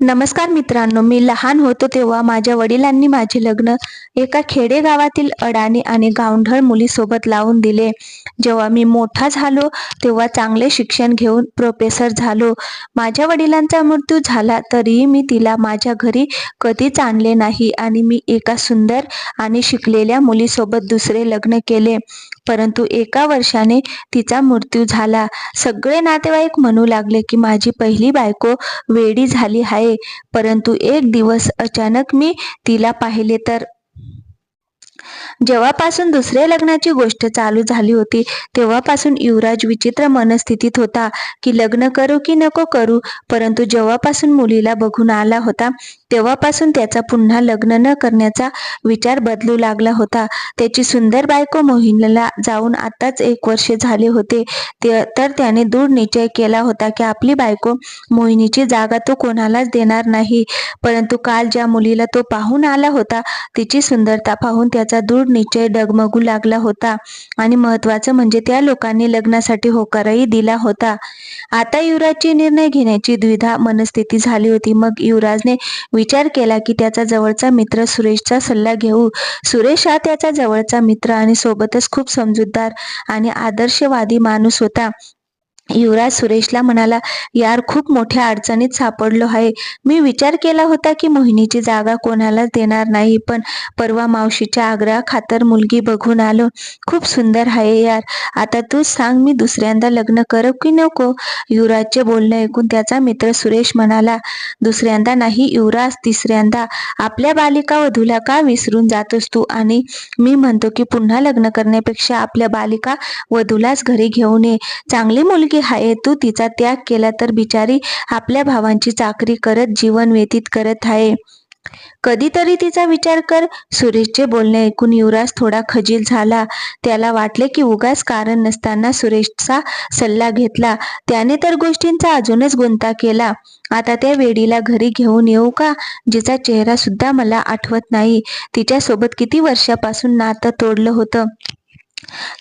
नमस्कार मित्रांनो मी लहान होतो तेव्हा माझ्या वडिलांनी माझे लग्न एका खेडेगावातील अडाणी आणि गावढळ मुलीसोबत लावून दिले. जेव्हा मी मोठा झालो तेव्हा चांगले शिक्षण घेऊन प्रोफेसर झालो. माझ्या वडिलांचा मृत्यू झाला तरीही मी तिला माझ्या घरी कधीच आणले नाही आणि मी एका सुंदर आणि शिकलेल्या मुलीसोबत दुसरे लग्न केले. परंतु एका वर्षाने तिचा मृत्यू झाला. सगळे नातेवाईक म्हणू लागले की माझी पहिली बायको वेडी झाली आहे परंतु एक दिवस अचानक मी तिला पाहिले तर जेव्हापासून दुसऱ्या लग्नाची गोष्ट चालू झाली होती तेव्हापासून युवराज विचित्र मनस्थितीत होता की लग्न करू की नको करू परंतु जेव्हापासून मुलीला बघून आला होता तेव्हापासून त्याचा पुन्हा लग्न न करण्याचा विचार बदलू लागला होता. त्याची सुंदर बायको मोहिनीला जाऊन आताच एक वर्ष झाले होते. तर त्याने दूर निश्चय केला होता की आपली बायको मोहिनीची जागा तो कोणालाच देणार नाही. परंतु काल ज्या मुलीला तो पाहून आला होता तिची सुंदरता पाहून त्याचा दूर निश्चय डगमगू लागला होता आणि महत्वाचं म्हणजे त्या लोकांनी लग्नासाठी होकारही दिला होता. आता युवराजची निर्णय घेण्याची द्विधा मनस्थिती झाली होती. मग युवराजने विचार केला की त्याचा जवळचा मित्र सुरेशचा सल्ला घेऊ. सुरेश हा त्याचा जवळचा मित्र आणि सोबतच खूप समजूतदार आणि आदर्शवादी माणूस होता. युवराज सुरेशला म्हणाला यार खूप मोठ्या अडचणीत सापडलो आहे. मी विचार केला होता की मोहिनीची जागा कोणालाच देणार नाही पण परवा मावशीच्या आग्रहा खातर मुलगी बघून आलो. खूप सुंदर आहे यार. आता तूच सांग मी दुसऱ्यांदा लग्न करू की नको? युवराजचे बोलणे ऐकून त्याचा मित्र सुरेश म्हणाला दुसऱ्यांदा नाही युवराज तिसऱ्यांदा. आपल्या बालिका वधूला का विसरून जातोस तू? आणि मी म्हणतो की पुन्हा लग्न करण्यापेक्षा आपल्या बालिका वधूलाच घरी घेऊन ये. चांगली मुलगी की हाय तू तिचा त्याग केला तर बिचारी आपल्या भावांची चाकरी करत जीवन व्यतीत करत आहे. कधीतरी तिचा विचार कर. सुरेशचे बोलणे ऐकून युवराज थोडा खजील झाला. त्याला वाटले की उगाच कारण नसताना सुरेशचा सल्ला घेतला. त्याने तर गोष्टींचा अजूनच गुंता केला. आता त्या वेडीला घरी घेऊन येऊ का? जिचा चेहरा सुद्धा मला आठवत नाही. तिच्यासोबत किती वर्षापासून नातं तोडलं होतं.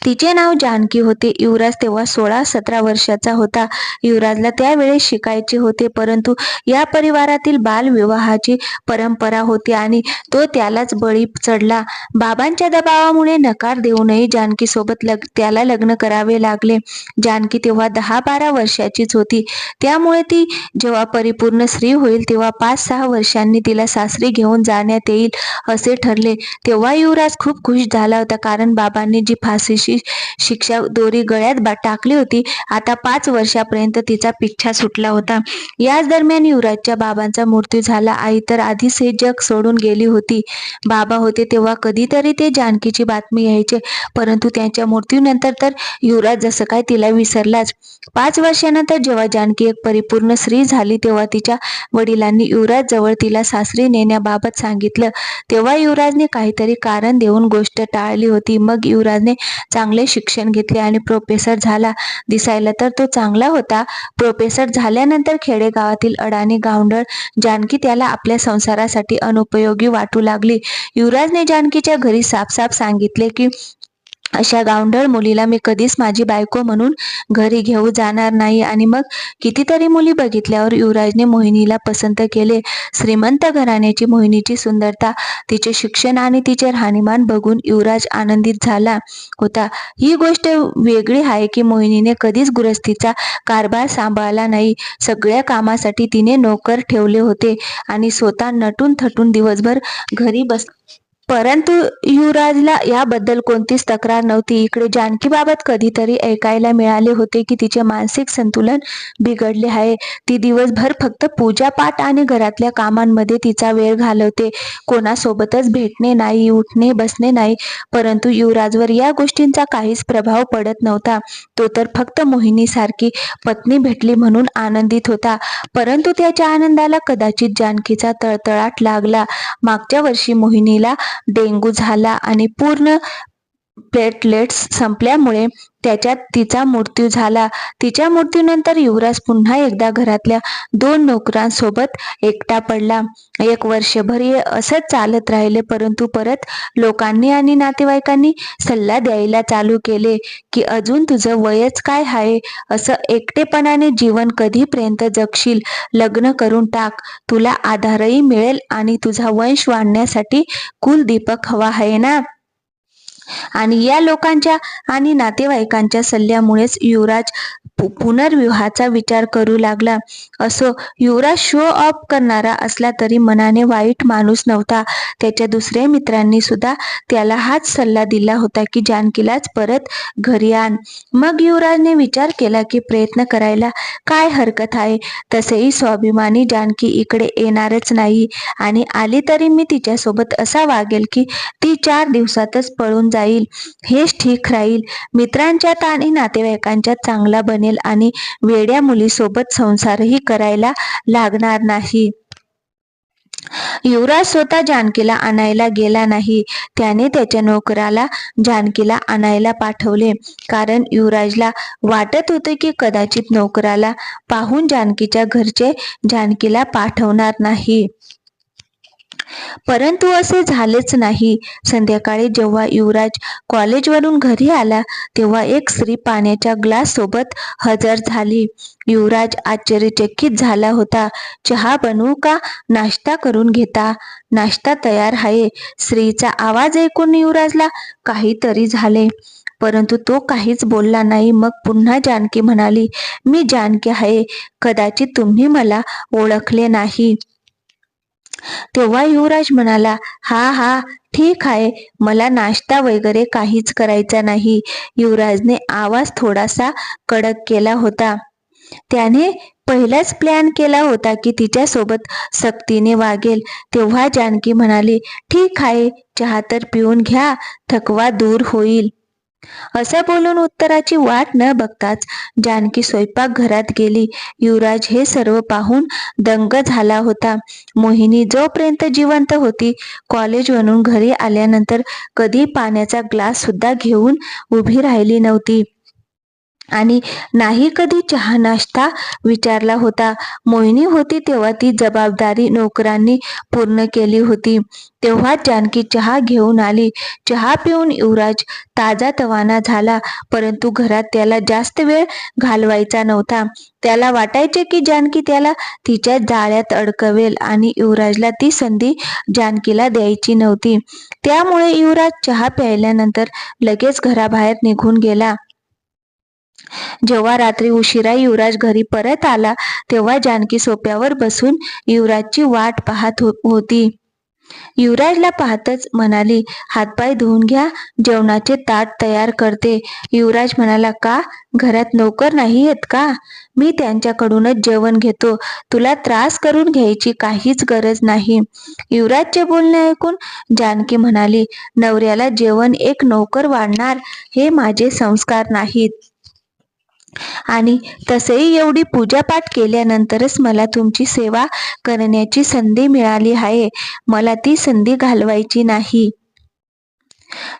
तिचे नाव जानकी होते. युवराज तेव्हा सोळा सतरा वर्षाचा होता. युवराजला त्यावेळेस शिकायचे होते परंतु या परिवारातील बालविवाहाची परंपरा होती आणि तो त्यालाच बळी चढला. बाबांच्या दबावामुळे नकार देऊनही जानकी सोबत लग त्याला लग्न करावे लागले. जानकी तेव्हा दहा बारा वर्षाचीच होती. त्यामुळे ती जेव्हा परिपूर्ण स्त्री होईल तेव्हा पाच सहा वर्षांनी तिला सासरी घेऊन जाण्यात येईल असे ठरले. तेव्हा युवराज खूप खुश झाला होता कारण बाबांनी जी फाशीची शिक्षा दोरी गळ्यात टाकली होती. आता पाच वर्षापर्यंत तिचा पिच्छा सुटला होता. याच दरम्यान युवराजच्या बाबांचा मृत्यू झाला. आई तर आधीच हे जग सोडून गेली होती. बाबा होते तेव्हा कधीतरी ते जानकीची बातमी यायचे. परंतु त्यांच्या मृत्यूनंतर तर युवराज जसं काय तिला विसरलाच. पाच वर्षानंतर जेव्हा जानकी एक परिपूर्ण स्त्री झाली तेव्हा तिच्या वडिलांनी युवराज जवळ तिला सासरी नेण्याबाबत सांगितलं. तेव्हा युवराजने काहीतरी कारण देऊन गोष्ट टाळली होती. मग युवराजने चांगले शिक्षण घेतले आणि प्रोफेसर झाला. दिसायला तर तो चांगला होता. प्रोफेसर झाल्यानंतर खेडेगावातील अडाणी गावंडळ जानकी त्याला आपल्या संसारासाठी अनुपयोगी वाटू लागली. युवराजने जानकीच्या घरी साफ सांगितले की अशा गावंढळ मुलीला मी कधीच माझी बायको म्हणून घरी घेऊ जाणार नाही. आणि मग कितीतरी मुली बघितल्यावर युवराजने मोहिनीला पसंत केले. श्रीमंत घराण्याची मोहिनीची सुंदरता तिचे शिक्षण आणि तिचे राहणीमान बघून युवराज आनंदित झाला होता. ही गोष्ट वेगळी आहे की मोहिनीने कधीच गृहस्थीचा कारभार सांभाळला नाही. सगळ्या कामासाठी तिने नोकर ठेवले होते आणि स्वतः नटून थटून दिवसभर घरी बस परंतु युवराजला याबद्दल कोणतीच तक्रार नव्हती. इकडे जानकीबाबत कधीतरी ऐकायला मिळाले होते की तिचे मानसिक संतुलन बिघडले आहे. ती दिवसभर फक्त पूजापाठ आणि घरातल्या कामांमध्ये तिचा वेळ घालवते. कोणासोबतच भेटणे नाही उठणे बसणे नाही. परंतु युवराजवर या गोष्टींचा काहीच प्रभाव पडत नव्हता. तो तर फक्त मोहिनीसारखी पत्नी भेटली म्हणून आनंदित होता. परंतु त्याच्या आनंदाला कदाचित जानकीचा तळतळाट लागला. मागच्या वर्षी मोहिनीला डेंगू झाला आणि पूर्ण प्लेटलेट्स संपल्यामुळे त्याच्यात तिचा मृत्यू झाला. तिच्या मृत्यूनंतर युवराज पुन्हा एकदा घरातल्या दोन नोकरांसोबत एकटा पडला. एक वर्षभर असंच चालत राहिले परंतु परत लोकांनी आणि नातेवाईकांनी सल्ला द्यायला चालू केले की अजून तुझं वयच काय आहे? असं एकटेपणाने जीवन कधीपर्यंत जगशील? लग्न करून टाक. तुला आधारही मिळेल आणि तुझा वंश वाढण्यासाठी कुलदीपक हवा आहे ना? आणि या लोकांच्या आणि नातेवाईकांच्या सल्ल्यामुळेच युवराज पुनर्विवाहाचा विचार करू लागला. असो युवराज शो ऑफ करणारा असला तरी मनाने वाईट माणूस नव्हता. त्याच्या दुसऱ्या मित्रांनी सुद्धा त्याला हाच सल्ला दिला होता की जानकीलाच परत घरी आण. मग युवराजने विचार केला की प्रयत्न करायला काय हरकत आहे? तसेही स्वाभिमानी जानकी इकडे येणारच नाही. आणि आली तरी मी तिच्यासोबत असा वागेल की ती चार दिवसातच पळून जाईल. हेच ठीक राहील. मित्रांच्या आणि नातेवाईकांच्या चांगला बनेल आणि वेड्या मुलीसोबत संसारही करायला लागणार नाही. युवराज स्वतः जानकीला आणायला गेला नाही. त्याने त्याच्या नोकराला जानकीला आणायला पाठवले. कारण युवराजला वाटत होते की कदाचित नोकराला पाहून जानकीच्या घरचे जानकीला पाठवणार नाही. परंतु असे झालेच नाही. संध्याकाळी जेव्हा युवराज कॉलेजवरून घरी आला तेव्हा एक स्त्री पाण्याच्या ग्लास सोबत हजर झाली. युवराज आश्चर्यचकित झाला होता. चहा बनवू का? नाश्ता करून घेता. नाश्ता तयार आहे. स्त्रीचा आवाज ऐकून युवराजला काहीतरी झाले. परंतु तो काहीच बोलला नाही. मग पुन्हा जानकी म्हणाली मी जानकी आहे. कदाचित तुम्ही मला ओळखले नाही. तेव्हा युवराज म्हणाला हा हा ठीक आहे. मला नाश्ता वगैरे काहीच करायचा नाही. युवराजने आवाज थोडासा कडक केला होता. त्याने पहिलाच प्लॅन केला होता की तिच्यासोबत सक्तीने वागेल. तेव्हा जानकी म्हणाली ठीक आहे. चहा तर पिऊन घ्या. थकवा दूर होईल. असं बोलून उत्तराची वाट न बघताच जानकी स्वयंपाक घरात गेली. युवराज हे सर्व पाहून दंग झाला होता. मोहिनी जोपर्यंत जिवंत होती कॉलेजवरून घरी आल्यानंतर कधी पाण्याचा ग्लास सुद्धा घेऊन उभी राहिली नव्हती. आणि नाही कधी चहा नाश्ता विचारला होता. मोहिनी होती तेव्हा ती जबाबदारी नोकरांनी पूर्ण केली होती. तेव्हा जानकी चहा घेऊन आली. चहा पिऊन युवराज ताजा तवाना झाला परंतु घरात त्याला जास्त वेळ घालवायचा नव्हता. त्याला वाटायचे की जानकी त्याला तिच्या जाळ्यात अडकवेल आणि युवराजला ती संधी जानकीला द्यायची नव्हती. त्यामुळे युवराज चहा प्यायल्यानंतर लगेच घराबाहेर निघून गेला. जेव्हा रात्री उशिरा युवराज घरी परत आला तेव्हा जानकी सोप्यावर बसून युवराजची वाट पाहत हो होती. युवराजला पाहतच म्हणाली हातपाय धुवून घ्या जेवणाचे ताट तयार करते. युवराज म्हणाला का? घरात नोकर नाही आहेत का? मी त्यांच्याकडूनच जेवण घेतो. तुला त्रास करून घ्यायची काहीच गरज नाही. युवराजचे बोलणे ऐकून जानकी म्हणाली नवऱ्याला जेवण एक नोकर वाढणार हे माझे संस्कार नाहीत. आणि तसेही एवढी पूजापाठ केल्यानंतरच मला तुमची सेवा करण्याची संधी मिळाली आहे. मला ती संधी घालवायची नाही.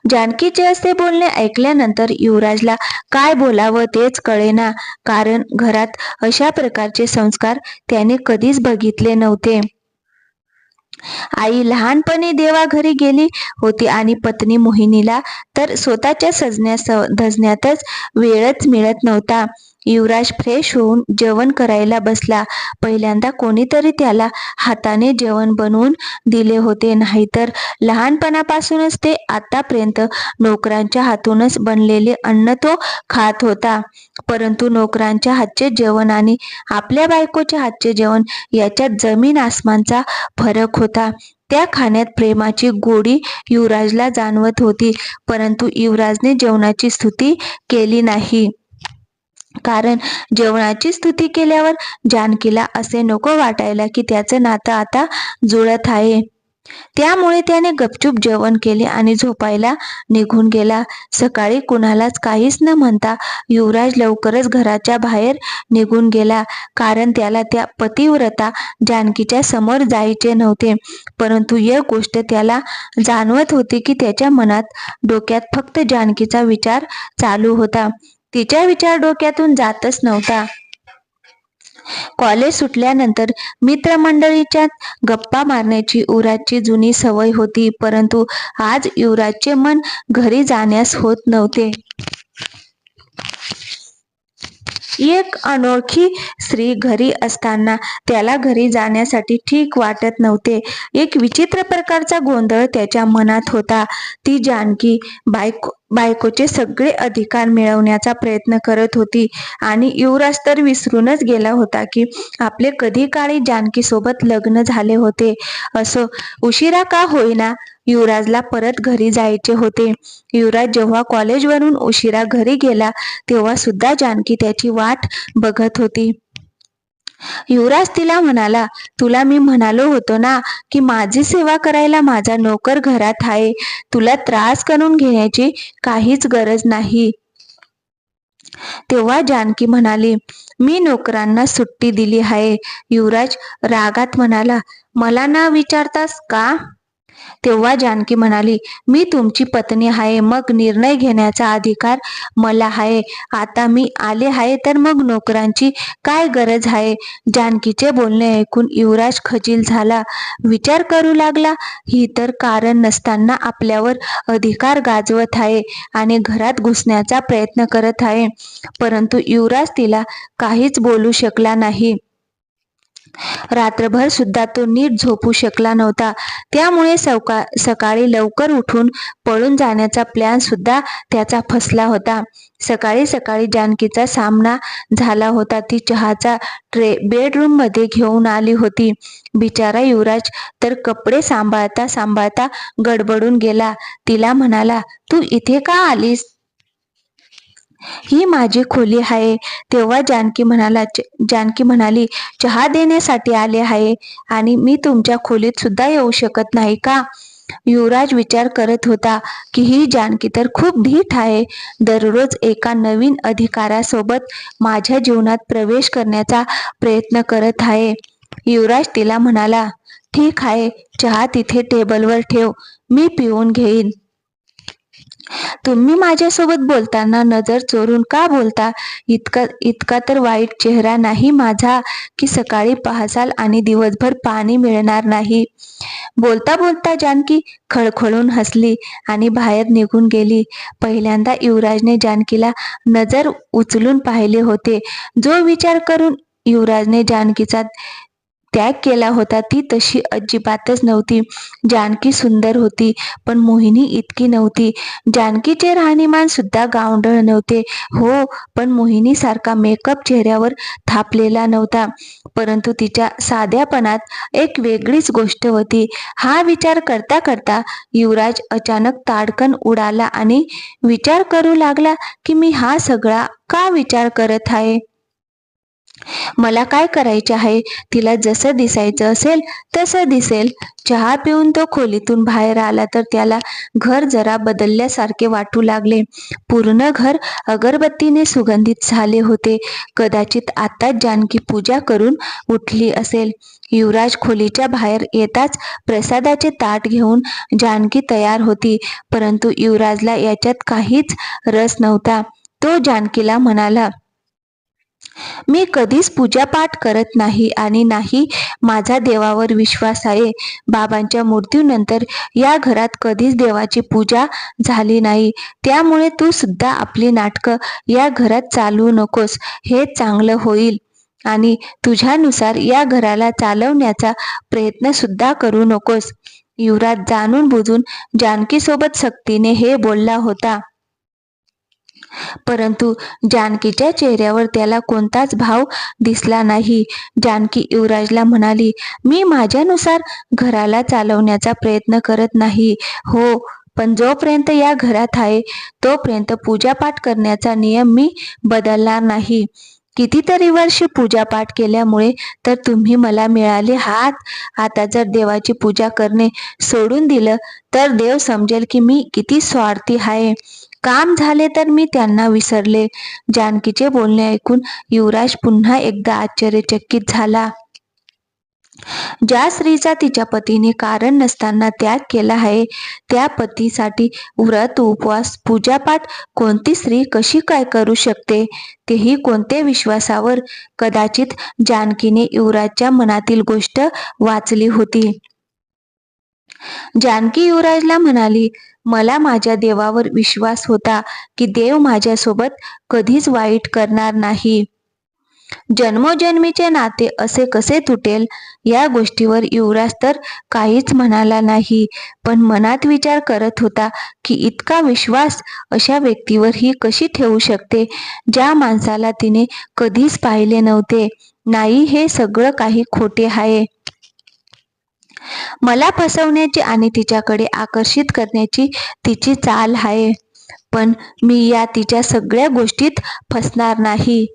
जानकीचे असे बोलणे ऐकल्यानंतर युवराजला काय बोलावं तेच कळेना. कारण घरात अशा प्रकारचे संस्कार त्याने कधीच बघितले नव्हते. आई लहानपणी देवाघरी गेली होती आणि पत्नी मोहिनीला तर स्वतःच्या सजण्या धजण्यातच वेळच मिळत नव्हता. युवराज फ्रेश होऊन जेवण करायला बसला. पहिल्यांदा कोणीतरी त्याला हाताने जेवण बनवून दिले होते. नाहीतर लहानपणापासूनच ते आतापर्यंत नोकरांच्या हातूनच बनलेले अन्न तो खात होता. परंतु नोकरांच्या हातचे जेवण आणि आपल्या बायकोच्या हातचे जेवण याच्यात जमीन आसमानचा फरक होता. त्या खाण्यात प्रेमाची गोडी युवराजला जाणवत होती. परंतु युवराजने जेवणाची स्तुती केली नाही. कारण जेवणाची स्तुती केल्यावर जानकीला असे नको वाटायला की त्याचं नातं आता जुळत आहे. त्यामुळे त्याने गपचूप जेवण केले आणि झोपायला निघून गेला. सकाळी कुणालाच काहीच न म्हणता युवराज लवकरच घराच्या बाहेर निघून गेला. कारण त्याला त्या पतिव्रता जानकीच्या समोर जायचे नव्हते. परंतु एक गोष्ट त्याला जाणवत होती की त्याच्या मनात डोक्यात फक्त जानकीचा विचार चालू होता. तिच्या विचार डोक्यातून जातच नव्हता. कॉलेज सुटल्यानंतर मित्रमंडळीच्या गप्पा मारण्याची युवराजची जुनी सवय होती परंतु आज युवराजचे मन घरी जाण्यास होत नव्हते. एक अनोळखी स्त्री घरी असताना त्याला घरी जाण्यासाठी ठीक वाटत नव्हते. एक विचित्र प्रकारचा गोंधळ त्याच्या मनात होता. ती जानकी बायको बायकोचे सगळे अधिकार मिळवण्याचा प्रयत्न करत होती आणि युवराज तर विसरूनच गेला होता की आपले कधी काळी जानकी सोबत लग्न झाले होते. असं उशिरा का होईना युवराजला परत घरी जायचे होते. युवराज जेव्हा कॉलेजवरून उशिरा घरी गेला तेव्हा सुद्धा जानकी त्याची वाट बघत होती. युवराज तिला म्हणाला तुला मी म्हणालो होतो ना की माझी सेवा करायला माझा नोकर घरात आहे. तुला त्रास करून घेण्याची काहीच गरज नाही. तेव्हा जानकी म्हणाली मी नोकरांना सुट्टी दिली आहे. युवराज रागात म्हणाला मला ना विचारतास का? तेव्हा जानकी म्हणाली मी तुमची पत्नी आहे मग निर्णय घेण्याचा अधिकार मला आहे. आता मी आले आहे तर मग नोकरांची काय गरज आहे जानकीचे बोलणे ऐकून युवराज खजील झाला. विचार करू लागला. ही तर कारण नसताना आपल्यावर अधिकार गाजवत आहे आणि घरात घुसण्याचा प्रयत्न करत आहे. परंतु युवराज तिला काहीच बोलू शकला नाही. रात्रभर सुद्धा तो नीट झोपू शकला नव्हता. त्यामुळे सवका सकाळी लवकर उठून पळून जाण्याचा प्लॅन सुद्धा त्याचा फसला होता. सकाळी सकाळी जानकीचा सामना झाला होता. ती चहाचा ट्रे बेडरूममध्ये घेऊन आली होती. बिचारा युवराज तर कपडे सांभाळता सांभाळता गडबडून गेला. तिला म्हणाला तू इथे का आलीस? ही माझी खोली आहे. तेव्हा जानकी म्हणाला जानकी म्हणाली चहा देण्यासाठी आले आहे आणि मी तुमच्या खोलीत सुद्धा येऊ शकत नाही का? युवराज विचार करत होता की ही जानकी तर खूप धीट आहे. दररोज एका नवीन अधिकारासोबत माझ्या जीवनात प्रवेश करण्याचा प्रयत्न करत आहे. युवराज तिला म्हणाला ठीक आहे चहा तिथे टेबलवर ठेव मी पिऊन घेईन. तुम्ही माझ्यासोबत बोलताना नजर चोरून का बोलता? इतका इतका तर वाईट चेहरा नाही माझा की सकाळी पाहसाल आणि दिवसभर पाणी मिळणार नाही. बोलता बोलता जानकी खळखळून हसली आणि बाहेर निघून गेली. पहिल्यांदा युवराजने जानकीला नजर उचलून पाहिले होते. जो विचार करून युवराजने जानकीचा त्याग केला होता ती तशी अजिबातच नव्हती. जानकी सुंदर होती पण मोहिनी इतकी नव्हती. जानकीचे राहणीमान सुद्धा गावंढळ नव्हते. हो पण मोहिनी सारखा मेकअप चेहऱ्यावर थापलेला नव्हता. परंतु तिच्या साध्यापणात एक वेगळीच गोष्ट होती. हा विचार करता करता युवराज अचानक ताडकन उडाला आणि विचार करू लागला की मी हा सगळा का विचार करत आहे? मला काय करायचे आहे? तिला जसं दिसायचं असेल तसं दिसेल. चहा पिऊन तो खोलीतून बाहेर आला तर त्याला घर जरा बदलल्यासारखे वाटू लागले. पूर्ण घर अगरबत्तीने सुगंधित झाले होते. कदाचित आताच जानकी पूजा करून उठली असेल. युवराज खोलीच्या बाहेर येताच प्रसादाचे ताट घेऊन जानकी तयार होती. परंतु युवराजला याच्यात काहीच रस नव्हता. तो जानकीला म्हणाला मी कधीच पूजापाठ करत नाही आणि नाही माझा देवावर विश्वास आहे. बाबांच्या मृत्यूनंतर या घरात कधीच देवाची पूजा झाली नाही. त्यामुळे तू सुद्धा आपली नाटकं या घरात चालवू नकोस. हे चांगलं होईल. आणि तुझ्यानुसार या घराला चालवण्याचा प्रयत्न सुद्धा करू नकोस. युवराज जाणून बुजून जानकीसोबत सक्तीने हे बोलला होता. परंतु जानकीच्या चेहऱ्यावर त्याला कोणताच भाव दिसला नाही. जानकी युवराजला म्हणाली मी माझ्यानुसार घराला चालवण्याचा प्रयत्न करत नाही. हो पण जोपर्यंत या घरात आहे तोपर्यंत पूजापाठ करण्याचा नियम मी बदलणार नाही. कितीतरी वर्ष पूजापाठ केल्यामुळे तर तुम्ही मला मिळाले हात आता जर देवाची पूजा करणे सोडून दिलं तर देव समजेल की मी किती स्वार्थी आहे. काम झाले तर मी त्यांना विसरले. जानकीचे बोलणे ऐकून युवराज पुन्हा एकदा आश्चर्यचकित झाला. ज्या स्त्रीचा तिच्या पतीने कारण नसताना त्याग केला आहे त्या पतीसाठी व्रत उपवास पूजापाठ कोणती स्त्री कशी काय करू शकते तेही कोणत्या विश्वासावर? कदाचित जानकीने युवराजच्या मनातील गोष्ट वाचली होती. जानकी युवराजला म्हणाली मला माझ्या देवावर विश्वास होता की देव माझ्यासोबत कधीच वाईट करणार नाही. जन्मोजन्मीचे नाते असे कसे तुटेल? या गोष्टीवर युवराज तर काहीच म्हणाला नाही पण मनात विचार करत होता की इतका विश्वास अशा व्यक्तीवर ही कशी ठेवू शकते? ज्या माणसाला तिने कधीच पाहिले नव्हते नाही हे सगळं काही खोटे आहे. मला फसवण्याची आणि तिच्याकडे आकर्षित करण्याची तिची चाल आहे. पण मी या तिच्या सगळ्या गोष्टीत फसणार नाही.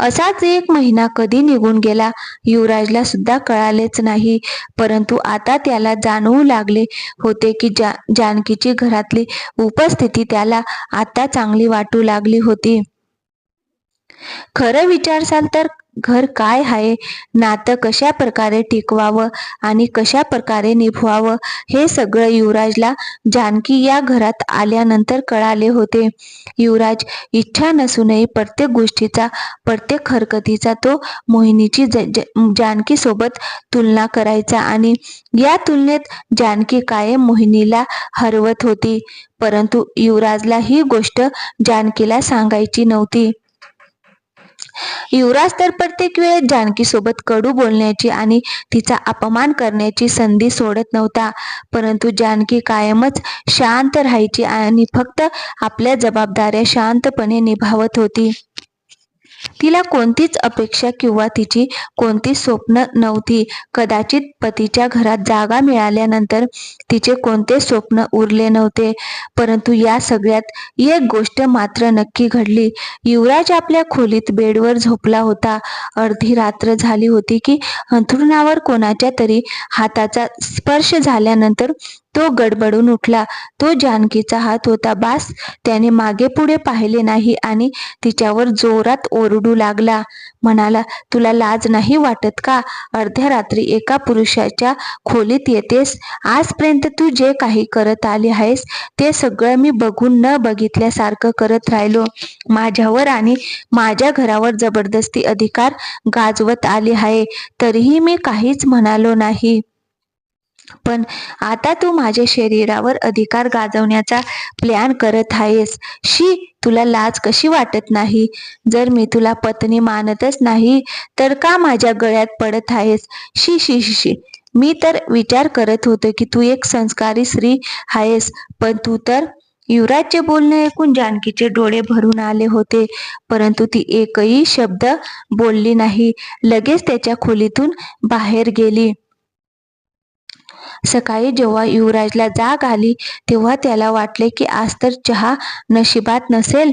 असाच एक महिना कधी निघून गेला युवराजला सुद्धा कळालेच नाही. परंतु आता त्याला जाणवू लागले होते की जा जानकीची घरातली उपस्थिती त्याला आता चांगली वाटू लागली होती. खरं विचारसाल तर घर काय आहे? नातं कशा प्रकारे टिकवावं आणि कशा प्रकारे निभवावं? हे सगळं युवराजला जानकी या घरात आल्यानंतर कळाले होते. युवराज इच्छा नसूनही प्रत्येक गोष्टीचा प्रत्येक हरकतीचा तो मोहिनीची जानकी सोबत तुलना करायचा आणि या तुलनेत जानकी कायम मोहिनीला हरवत होती. परंतु युवराजला ही गोष्ट जानकीला सांगायची नव्हती. युवराज तर प्रत्येक वेळेस जानकी सोबत कडू बोलण्याची आणि तिचा अपमान करण्याची संधी सोडत नव्हता. परंतु जानकी कायमच शांत राहायची आणि फक्त आपल्या जबाबदाऱ्या शांतपणे निभावत होती. तिला कोणतीच अपेक्षा किंवा तिची कोणतीच स्वप्न नव्हती. कदाचित पतीच्या घरात जागा मिळाल्यानंतर तिचे कोणते स्वप्न उरले नव्हते. परंतु या सगळ्यात एक गोष्ट मात्र नक्की घडली. युवराज आपल्या खोलीत बेडवर झोपला होता. अर्धी रात्र झाली होती की अंथरुणावर कोणाच्या तरी हाताचा स्पर्श झाल्यानंतर तो गडबडून उठला. तो जानकीचा हात होता बास. त्याने मागे पुढे पाहिले नाही आणि तिच्यावर जोरात ओरडू लागला. म्हणाला तुला लाज नाही वाटत का? अर्ध्या रात्री एका पुरुषाच्या खोलीत येतेस. आजपर्यंत तू जे काही करत आली आहेस ते सगळं मी बघून न बघितल्यासारखं करत राहिलो. माझ्यावर आणि माझ्या घरावर जबरदस्ती अधिकार गाजवत आली आहे. तरीही मी काहीच म्हणालो नाही. पण आता तू माझ्या शरीरावर अधिकार गाजवण्याचा प्लॅन करत आहेस. शी तुला लाज कशी वाटत नाही? जर मी तुला पत्नी मानतच नाही तर का माझ्या गळ्यात पडत आहेस? शी शी शी. मी तर विचार करत होतो की तू एक संस्कारी स्त्री आहेस पण तू तर युवराजचे बोलणे ऐकून जानकीचे डोळे भरून आले होते परंतु ती एकही शब्द बोलली नाही. लगेच त्याच्या खोलीतून बाहेर गेली. सकाळी जेव्हा युवराजला जाग आली तेव्हा त्याला वाटले की आज तर चहा नशिबात नसेल.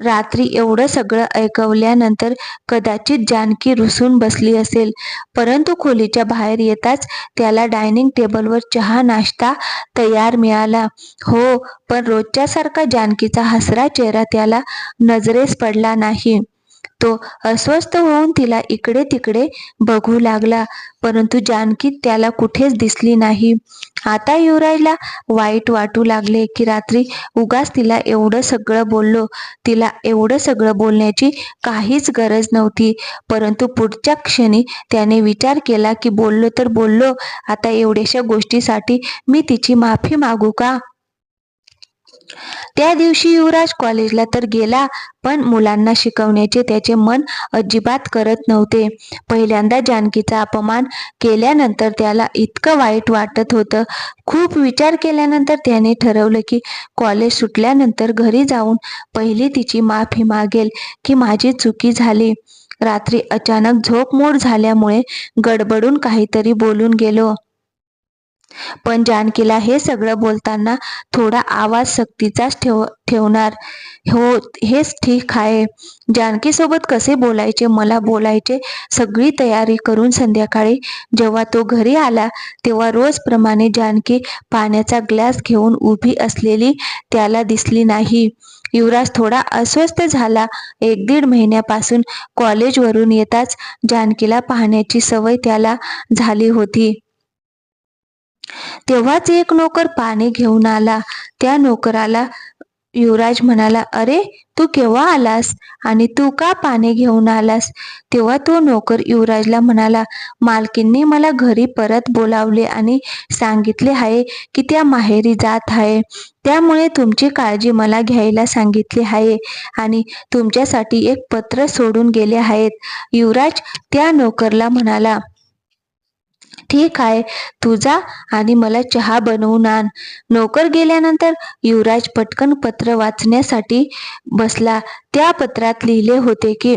रात्री एवढं सगळं ऐकवल्यानंतर कदाचित जानकी रुसून बसली असेल. परंतु खोलीच्या बाहेर येताच त्याला डायनिंग टेबलवर चहा नाश्ता तयार मिळाला. हो पण रोजच्यासारखा जानकीचा हसरा चेहरा त्याला नजरेस पडला नाही. तो अस्वस्थ होऊन तिला इकडे तिकडे बघू लागला. परंतु जानकी त्याला कुठेच दिसली नाही. आता युवराजला वाईट वाटू लागले की रात्री उगाच तिला एवढं सगळं बोललो. तिला एवढं सगळं बोलण्याची काहीच गरज नव्हती. परंतु पुढच्या क्षणी त्याने विचार केला की बोललो तर बोललो. आता एवढ्याशा गोष्टीसाठी मी तिची माफी मागू का? त्या दिवशी युवराज कॉलेजला तर गेला पण मुलांना शिकवण्याचे त्याचे मन अजिबात करत नव्हते. पहिल्यांदा जानकीचा अपमान केल्यानंतर त्याला इतकं वाईट वाटत होतं. खूप विचार केल्यानंतर त्याने ठरवलं की कॉलेज सुटल्यानंतर घरी जाऊन पहिली तिची माफी मागेल की माझी चुकी झाली. रात्री अचानक झोप मोड झाल्यामुळे गडबडून काहीतरी बोलून गेलो. पण जानकीला हे सगळं बोलताना थोडा आवाज सक्तीचाच ठेव ठेवणार. हो हेच ठीक आहे. जानकीसोबत कसे बोलायचे? मला बोलायचे. सगळी तयारी करून संध्याकाळी जेव्हा तो घरी आला तेव्हा रोजप्रमाणे जानकी पाण्याचा ग्लास घेऊन उभी असलेली त्याला दिसली नाही. युवराज थोडा अस्वस्थ झाला. एक दीड महिन्यापासून कॉलेजवरून येताच जानकीला पाहण्याची सवय त्याला झाली होती. तेव्हाच एक नोकर पाणी घेऊन आला. त्या नोकराला युवराज म्हणाला अरे तू केव्हा आलास आणि तू का पाणी घेऊन आलास? तेव्हा तो नोकर युवराजला म्हणाला मालकींनी मला घरी परत बोलावले आणि सांगितले आहे की त्या माहेरी जात आहे. त्यामुळे तुमची काळजी मला घ्यायला सांगितली आहे आणि तुमच्यासाठी एक पत्र सोडून गेले आहेत. युवराज त्या नोकरला म्हणाला ठीक आहे तू जा आणि मला चहा बनवून आण. नोकर गेल्यानंतर युवराज पटकन पत्र वाचण्यासाठी बसला. त्या पत्रात लिहिले होते की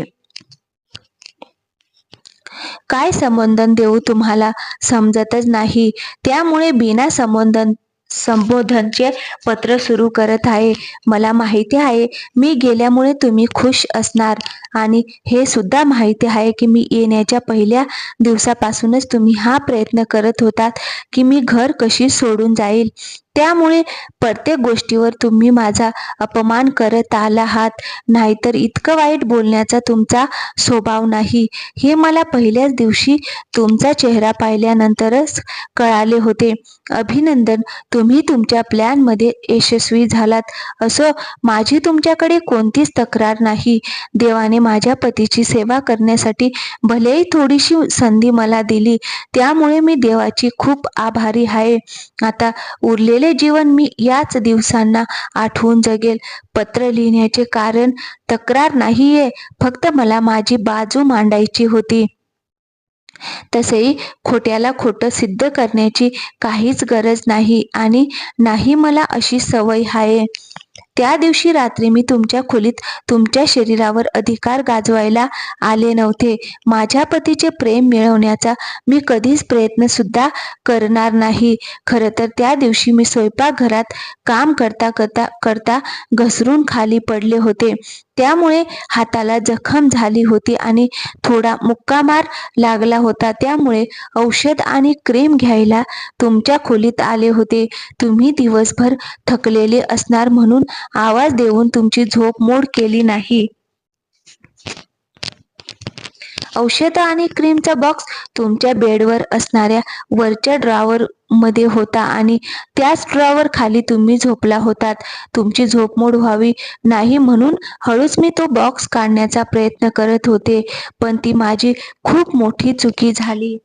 काय संबोधन देऊ तुम्हाला? समजतच नाही. त्यामुळे बिना संबोधन संबोधनचे पत्र सुरू करत आहे. मला माहिती आहे मी गेल्यामुळे तुम्ही खुश असणार. आणि हे सुद्धा माहिती आहे की मी येण्याच्या पहिल्या दिवसापासूनच तुम्ही हा प्रयत्न करत होतात की मी घर कशी सोडून जाईल. त्यामुळे प्रत्येक गोष्टीवर तुम्ही माझा अपमान करत आला आहात नाहीतर इतकं वाईट बोलण्याचा तुमचा स्वभाव नाही. हे मला पहिल्याच दिवशी तुमचा चेहरा पाहिल्यानंतरच कळाले होते. अभिनंदन तुम्ही तुमच्या प्लॅनमध्ये यशस्वी झालात. असो माझी तुमच्याकडे कोणतीच तक्रार नाही. देवाने माझ्या पतीची सेवा करण्यासाठी भलेही थोडीशी संधी मला दिली त्यामुळे मी देवाची खूप आभारी आहे. आता उरलेले जीवन मी याच दिवसांना आठवून जगेल. पत्र लिहिण्याचे कारण तक्रार नाहीये. फक्त मला माझी बाजू मांडायची होती. तसेही खोट्याला खोटं सिद्ध करण्याची काहीच गरज नाही आणि नाही मला अशी सवय आहे त्या दिवशी रात्री मी तुमच्या खोलीत तुमच्या शरीरावर अधिकार गाजवायला आले नव्हते. माझ्या पतीचे प्रेम मिळवण्याचा मी कधीच प्रयत्न सुद्धा करणार नाही. खरं तर त्या दिवशी मी स्वयंपाकघरात काम करता करता करता घसरून खाली पडले होते. त्यामुळे हाताला जखम झाली होती आणि थोडा मुक्कामार लागला होता. त्यामुळे औषध आणि क्रीम घ्यायला तुमच्या खोलीत आले होते. तुम्ही दिवसभर थकलेले असणार म्हणून आवाज देऊन तुमची झोप मोड केली नाही. औषध आणि क्रीमचा बॉक्स तुमच्या बेडवर असणाऱ्या वरच्या ड्रॉवर मध्ये होता आणि त्याच ड्रॉवर खाली तुम्ही झोपला होतात. तुमची झोप मोड व्हावी नाही म्हणून हळूच मी तो बॉक्स काढण्याचा प्रयत्न करत होते. पण ती माझी खूप मोठी चुकी झाली.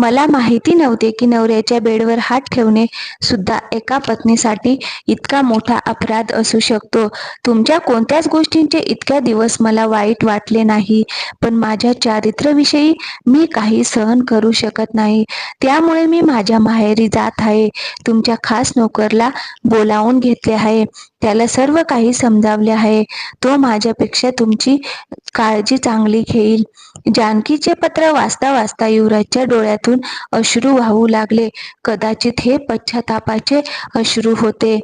मला माहिती नव्हते की नवऱ्याच्या बेडवर हात ठेवणे सुद्धा एका पत्नीसाठी इतका मोठा अपराध असू शकतो. तुमच्या कोणत्याच गोष्टींचे इतक्या दिवस मला वाईट वाटले नाही पण माझ्या चारित्र्याविषयी मी काही सहन करू शकत नाही. त्यामुळे मी माझ्या माहेरी जात आहे. तुमच्या खास नोकरला बोलावून घेतले आहे. त्याला सर्व काही समजावले आहे. तो माझ्यापेक्षा तुमची काळजी चांगली घेईल. जानकीचे पत्र वाचता वाचता युवराजच्या डोळ्यातून अश्रू वाहू लागले. कदाचित हे पश्चातापाचे अश्रू होते.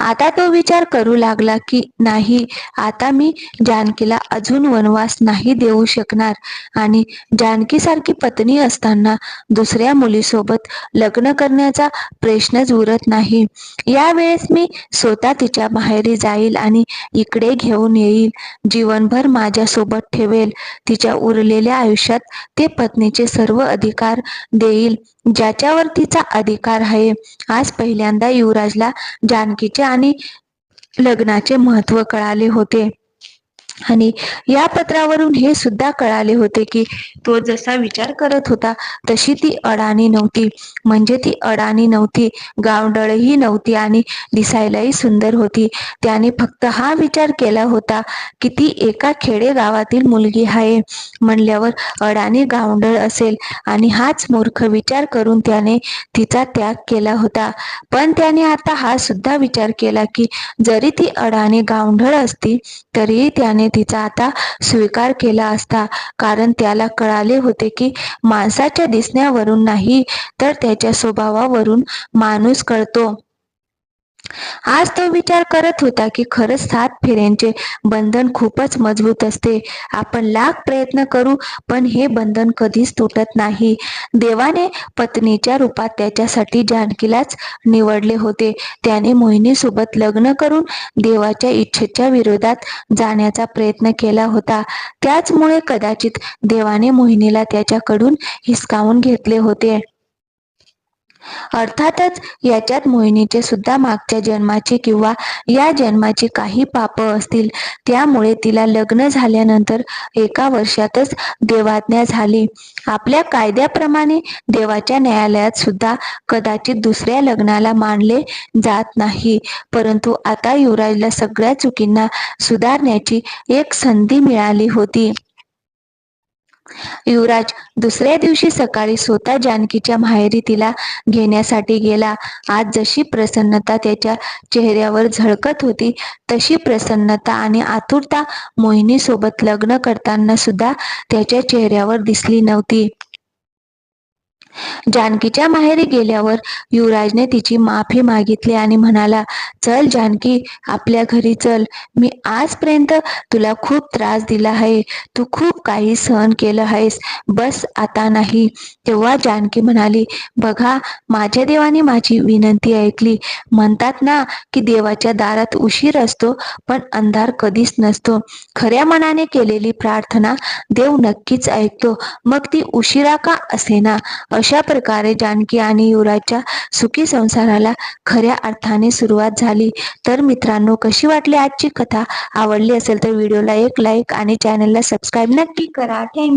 आता तो विचार करू लागला की नाही आता मी जानकीला अजून वनवास नाही देऊ शकणार. आणि जानकी सारखी पत्नी असताना दुसऱ्या मुलीसोबत लग्न करण्याचा प्रश्नच उरत नाही. यावेळेस मी स्वतः तिच्या माहेरी जाईल आणि इकडे घेऊन येईल. जीवनभर माझ्यासोबत ठेवेल. तिच्या उरलेल्या आयुष्यात ते पत्नीचे सर्व अधिकार देईल ज्याच्यावर तिचा अधिकार आहे. आज पहिल्यांदा युवराजला जानकीचे आणि लग्नाचे महत्त्व कळाले होते. आणि या पत्रावरून हे सुद्धा कळाले होते की तो जसा विचार करत होता तशी ती अडाणी नव्हती. म्हणजे ती अडाणी नव्हती गावडळही नव्हती आणि दिसायलाही सुंदर होती. त्याने फक्त हा विचार केला होता की ती एका खेडे गावातील मुलगी आहे. म्हणल्यावर अडाणी गावंडळ असेल आणि हाच मूर्ख विचार करून त्याने तिचा त्याग केला होता. पण त्याने आता हा सुद्धा विचार केला की जरी ती अडाणी गावढळ असती तरीही त्याने त्याने तिचा आता स्वीकार केला असता. कारण त्याला कळाले होते की माणसाच्या दिसण्यावरून नाही तर त्याच्या स्वभावावरून माणूस कळतो. आज तो विचार करत होता की खरंच सात फेऱ्यांचे बंधन खूपच मजबूत असते. आपण लाख प्रयत्न करू पण हे बंधन कधीच तुटत नाही. देवाने पत्नीच्या रूपात त्याच्यासाठी जानकीलाच निवडले होते. त्याने मोहिनीसोबत लग्न करून देवाच्या इच्छेच्या विरोधात जाण्याचा प्रयत्न केला होता. त्याचमुळे कदाचित देवाने मोहिनीला त्याच्याकडून हिसकावून घेतले होते. अर्थातच याच्यात मोहिनीचे सुद्धा मागच्या जन्माचे किंवा या जन्माचे काही पाप असतील त्यामुळे तिला लग्न झाल्यानंतर एका वर्षातच देवाज्ञा झाली. आपल्या कायद्याप्रमाणे देवाच्या न्यायालयात सुद्धा कदाचित दुसऱ्या लग्नाला मानले जात नाही. परंतु आता युवराजला सगळ्या चुकींना सुधारण्याची एक संधी मिळाली होती. युवराज दुसऱ्या दिवशी सकाळी स्वतः जानकीच्या माहेरी तिला घेण्यासाठी गेला. आज जशी प्रसन्नता त्याच्या चेहऱ्यावर झळकत होती तशी प्रसन्नता आणि आतुरता मोहिनी सोबत लग्न करताना सुद्धा त्याच्या चेहऱ्यावर दिसली नव्हती. जानकीच्या माहेरी गेल्यावर युवराजने तिची माफी मागितली आणि म्हणाला चल जानकी आपल्या घरी चल. मी आजपर्यंत तुला खूप त्रास दिला आहे. तू खूप काही सहन केलं आहेस. बस आता नाही. तेव्हा जानकी म्हणाली बघा माझ्या देवाने माझी विनंती ऐकली. म्हणतात ना की देवाच्या दारात उशीर असतो पण अंधार कधीच नसतो. खऱ्या मनाने केलेली प्रार्थना देव नक्कीच ऐकतो. मग ती उशिरा का असेना? अशा प्रकारे जानकी आणि युवराजच्या सुखी संसाराला खऱ्या अर्थाने सुरुवात झाली. तर मित्रांनो कशी वाटली आजची कथा? आवडली असेल तर व्हिडिओला एक लाईक आणि चॅनलला सबस्क्राईब नक्की करा. थँक्यू